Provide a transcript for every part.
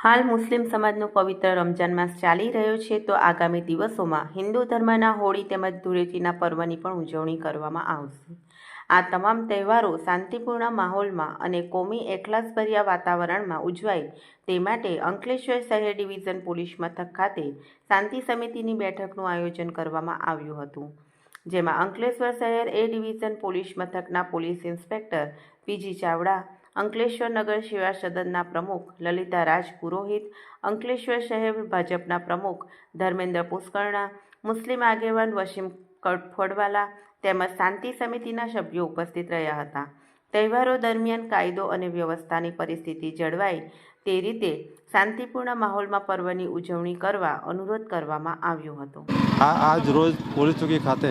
હાલ મુસ્લિમ સમાજનો પવિત્ર રમજાન માસ ચાલી રહ્યો છે, તો આગામી દિવસોમાં હિન્દુ ધર્મના હોળી તેમજ ધૂળેટીના પર્વની પણ ઉજવણી કરવામાં આવશે. આ તમામ તહેવારો શાંતિપૂર્ણ માહોલમાં અને કોમી એકલાસભર્યા વાતાવરણમાં ઉજવાય તે માટે અંકલેશ્વર શહેર ડિવિઝન પોલીસ મથક ખાતે શાંતિ સમિતિની બેઠકનું આયોજન કરવામાં આવ્યું હતું, જેમાં અંકલેશ્વર શહેર એ ડિવિઝન પોલીસ મથકના police inspector PG Chavda Ankleshwar નગર સેવા સદનના પ્રમુખ લલિતા રાજ પુરોહિત, અંકલેશ્વર શહેર ભાજપના પ્રમુખ ધર્મેન્દ્ર પુષ્કરણા, મુસ્લિમ આગેવાન વસીમ કડફોડવાલા તેમજ શાંતિ સમિતિના સભ્યો ઉપસ્થિત રહ્યા હતા. તહેવારો દરમિયાન કાયદો અને વ્યવસ્થાની પરિસ્થિતિ જળવાય તે રીતે શાંતિપૂર્ણ માહોલમાં પર્વની ઉજવણી કરવા અનુરોધ કરવામાં આવ્યો હતો. આ આજ રોજ પોલીસ ચોકી ખાતે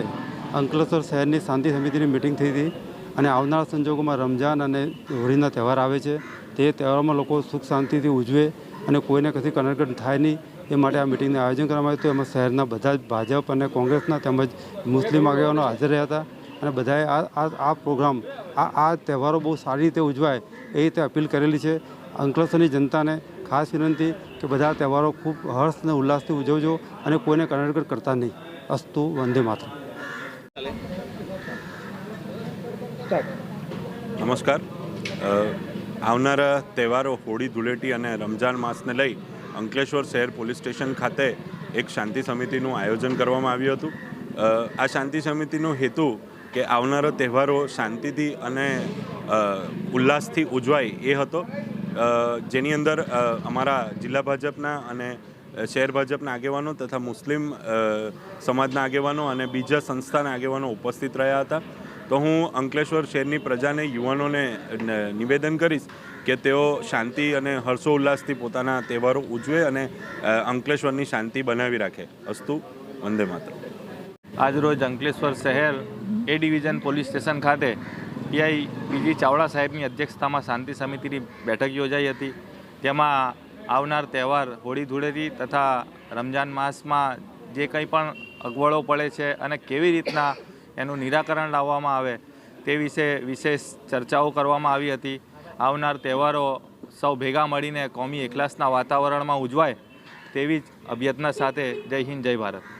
અંકલેશ્વર શહેરની શાંતિ સમિતિની મિટિંગ થઈ હતી. અને આવનારા સંજોગોમાં રમઝાન અને હોળીના તહેવાર આવે છે. તે તહેવારમાં લોકો સુખ શાંતિથી ઉજવે અને કોઈને કશી કનડગત થાય નહીં એ માટે આ મિટિંગનું આયોજન કરવામાં આવ્યું હતું. એમાં શહેરના બધા જ ભાજપ અને કોંગ્રેસના તેમજ મુસ્લિમ આગેવાનો હાજર રહ્યા હતા અને બધાએ આ આ પ્રોગ્રામ, આ આ તહેવારો બહુ સારી રીતે ઉજવાય એ રીતે અપીલ કરેલી છે. અંકલેશ્વરની જનતાને ખાસ વિનંતી કે બધા તહેવારો ખૂબ હર્ષ અને ઉલ્લાસથી ઉજવજો અને કોઈને કનડગત કરતા નહીં. અસ્તુ વંદે માત્ર નમસ્કાર. આવનારા તહેવારો હોળી, ધૂળેટી અને રમજાન માસને લઈ અંકલેશ્વર શહેર પોલીસ સ્ટેશન ખાતે એક શાંતિ સમિતિનું આયોજન કરવામાં આવ્યું હતું. આ શાંતિ સમિતિનો હેતુ કે આવનારા તહેવારો શાંતિથી અને ઉલ્લાસથી ઉજવાય એ હતો. જેની અંદર અમારા જિલ્લા ભાજપના અને શહેર ભાજપના આગેવાનો તથા મુસ્લિમ સમાજના આગેવાનો અને બીજા સંસ્થાના આગેવાનો ઉપસ્થિત રહ્યા હતા. તો હું અંકલેશ્વર શહેરની પ્રજાને, યુવાનોને નિવેદન કરીશ કે તેઓ શાંતિ અને હર્ષોલ્લાસથી પોતાના તહેવારો ઉજવે અને અંકલેશ્વરની શાંતિ બનાવી રાખે. અસ્તુ, વંદે માત્ર આજરોજ અંકલેશ્વર શહેર એ ડિવિઝન પોલીસ સ્ટેશન ખાતે પીઆઈ પીજી ચાવડા સાહેબની અધ્યક્ષતામાં શાંતિ સમિતિની બેઠક યોજાઈ હતી. જેમાં આવનાર તહેવાર હોળી ધૂળેટી તથા રમજાન માસમાં જે કંઈ પણ અગવડો પડે છે અને કેવી રીતના એનું નિરાકરણ લાવવામાં આવે તે વિશે વિશેષ ચર્ચાઓ કરવામાં આવી હતી. આવનાર તહેવારો સૌ ભેગા મળીને કોમી એકલાસના વાતાવરણમાં ઉજવાય તેવી જ અભ્યર્થના સાથે જય હિન્દ, જય ભારત.